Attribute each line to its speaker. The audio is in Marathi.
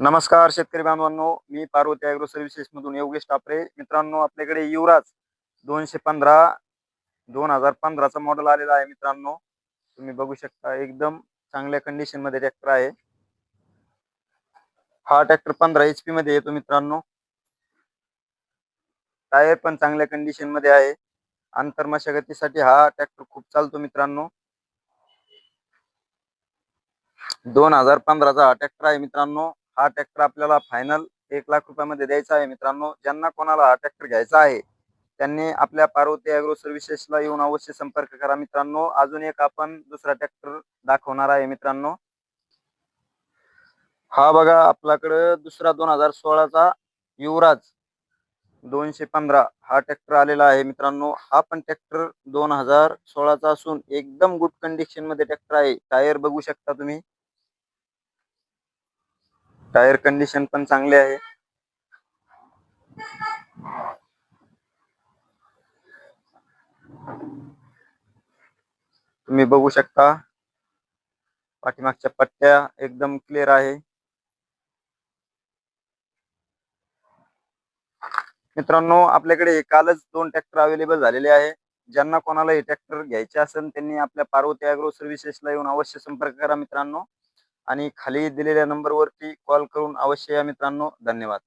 Speaker 1: नमस्कार शेतकरी बांधवांनो. मी पार्वती अॅग्रो सर्व्हिसेस मधून योगेश टापरे. मित्रांनो आपल्याकडे युवराज दोनशे पंधरा दोन हजार पंधराचा मॉडेल आलेला आहे मित्रांनो. तुम्ही बघू शकता एकदम चांगल्या कंडिशनमध्ये ट्रॅक्टर आहे. हा ट्रॅक्टर पंधरा एच पी मध्ये येतो मित्रांनो. टायर पण चांगल्या कंडिशनमध्ये आहे. आंतर मशागतीसाठी हा ट्रॅक्टर खूप चालतो मित्रांनो. दोन हजार पंधराचा हा ट्रॅक्टर आहे मित्रांनो. हा ट्रॅक्टर आपल्याला फायनल एक लाख रुपयामध्ये द्यायचा आहे मित्रांनो. ज्यांना कोणाला हा ट्रॅक्टर घ्यायचा आहे त्यांनी आपल्या पार्वती अॅग्रो सर्व्हिसेसला येऊन अवश्य संपर्क करा मित्रांनो. अजून एक आपण दुसरा ट्रॅक्टर दाखवणार आहे मित्रांनो. हा बघा आपल्याकडं दुसरा दोन हजार सोळाचा युवराज दोनशे पंधरा हा ट्रॅक्टर आलेला आहे मित्रांनो. हा पण ट्रॅक्टर दोन हजार सोळाचा असून एकदम गुड कंडिशनमध्ये ट्रॅक्टर आहे. टायर बघू शकता तुम्ही. टायर कंडिशन पण चांगले आहे. तुम्ही बघू शकता. पाठीमागच्या पट्ट्या एकदम क्लिअर आहे. मित्रांनो आपल्याकडे कालच दोन ट्रॅक्टर अवेलेबल झालेले आहे. ज्यांना कोणाला हे ट्रॅक्टर घ्यायचे असेल त्यांनी आपल्या पार्वती अॅग्रो सर्व्हिसेसला येऊन अवश्य संपर्क करा मित्रांनो. आणि खाली दिलेल्या नंबरवरती कॉल करून अवश्य या मित्रांनो धन्यवाद.